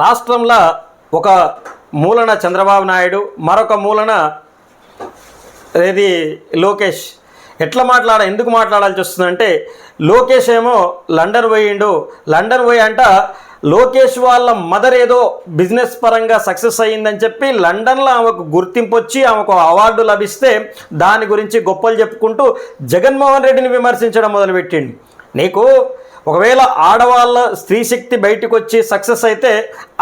రాష్ట్రంలో ఒక మూలన చంద్రబాబు నాయుడు మరొక మూలన ఇది లోకేష్. ఎట్లా మాట్లాడ ఎందుకు మాట్లాడాల్సి వస్తుందంటే లోకేష్ ఏమో లండన్ పోయిండు. లండన్ పోయి అంట లోకేష్ వాళ్ళ మదర్ ఏదో బిజినెస్ పరంగా సక్సెస్ అయ్యిందని చెప్పి లండన్లో ఆమెకు గుర్తింపు వచ్చి ఆమెకు అవార్డు లభిస్తే దాని గురించి గొప్పలు చెప్పుకుంటూ జగన్మోహన్ రెడ్డిని విమర్శించడం మొదలుపెట్టిండు. నీకు ఒకవేళ ఆడవాళ్ళ స్త్రీ శక్తి బయటకు వచ్చి సక్సెస్ అయితే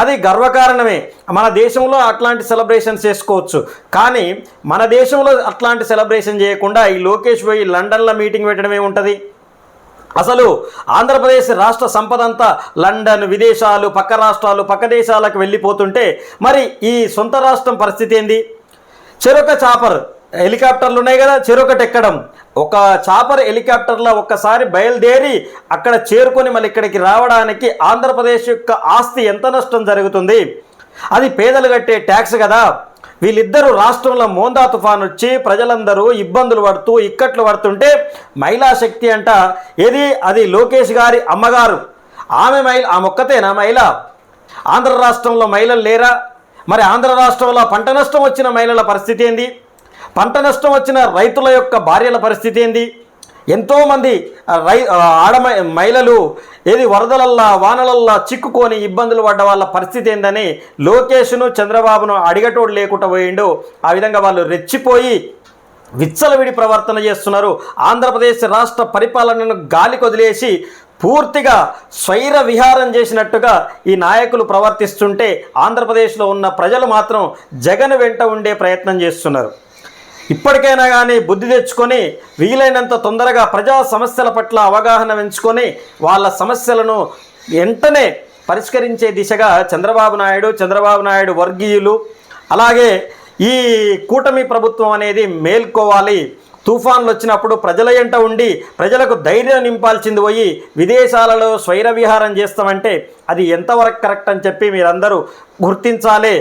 అది గర్వకారణమే. మన దేశంలో అట్లాంటి సెలబ్రేషన్స్ చేసుకోవచ్చు. కానీ మన దేశంలో అట్లాంటి సెలబ్రేషన్ చేయకుండా ఈ లోకేష్ పోయి లండన్లో మీటింగ్ పెట్టడమే ఉంటుంది. అసలు ఆంధ్రప్రదేశ్ రాష్ట్ర సంపద అంతా లండన్ విదేశాలు పక్క రాష్ట్రాలు పక్క దేశాలకు వెళ్ళిపోతుంటే మరి ఈ సొంత రాష్ట్రం పరిస్థితి ఏంది? చెరొక చాపర్. హెలికాప్టర్లు ఉన్నాయి కదా చెరొకటి ఎక్కడం. ఒక చాపర్ హెలికాప్టర్లో ఒక్కసారి బయలుదేరి అక్కడ చేరుకొని మళ్ళీ ఇక్కడికి రావడానికి ఆంధ్రప్రదేశ్ యొక్క ఆస్తి ఎంత నష్టం జరుగుతుంది? అది పేదలు కట్టే ట్యాక్స్ కదా. వీళ్ళిద్దరూ రాష్ట్రంలో మోందా తుఫాన్ వచ్చి ప్రజలందరూ ఇబ్బందులు పడుతూ ఇక్కట్లు పడుతుంటే మహిళా శక్తి అంట ఏది? అది లోకేష్ గారి అమ్మగారు. ఆమె మహిళ ఆ ఒక్కతేనా మహిళ? ఆంధ్ర రాష్ట్రంలో మహిళలు లేరా? మరి ఆంధ్ర రాష్ట్రంలో పంట నష్టం వచ్చిన మహిళల పరిస్థితి ఏంది? పంట నష్టం వచ్చిన రైతుల యొక్క భార్యల పరిస్థితి ఏంది? ఎంతోమంది రై ఆడ మహిళలు ఏది వరదలల్లా వానలల్లా చిక్కుకొని ఇబ్బందులు పడ్డ వాళ్ళ పరిస్థితి ఏందని లోకేష్ను చంద్రబాబును అడిగటోడు లేకుండా పోయిండు. ఆ విధంగా వాళ్ళు రెచ్చిపోయి విచ్చలవిడి ప్రవర్తన చేస్తున్నారు. ఆంధ్రప్రదేశ్ రాష్ట్ర పరిపాలనను గాలి కొదిలేసి పూర్తిగా స్వైర విహారం చేసినట్టుగా ఈ నాయకులు ప్రవర్తిస్తుంటే ఆంధ్రప్రదేశ్లో ఉన్న ప్రజలు మాత్రం జగన్ వెంట ఉండే ప్రయత్నం చేస్తున్నారు. ఇప్పటికైనా కానీ బుద్ధి తెచ్చుకొని వీలైనంత తొందరగా ప్రజా సమస్యల పట్ల అవగాహన పెంచుకొని వాళ్ళ సమస్యలను వెంటనే పరిష్కరించే దిశగా చంద్రబాబు నాయుడు చంద్రబాబు నాయుడు వర్గీయులు అలాగే ఈ కూటమి ప్రభుత్వం అనేది మేల్కోవాలి. తుఫాన్లు వచ్చినప్పుడు ప్రజల ఎంట ఉండి ప్రజలకు ధైర్యం నింపాల్సింది పోయి విదేశాలలో స్వైర విహారం చేస్తామంటే అది ఎంతవరకు కరెక్ట్ అని చెప్పి మీరందరూ గుర్తించాలి.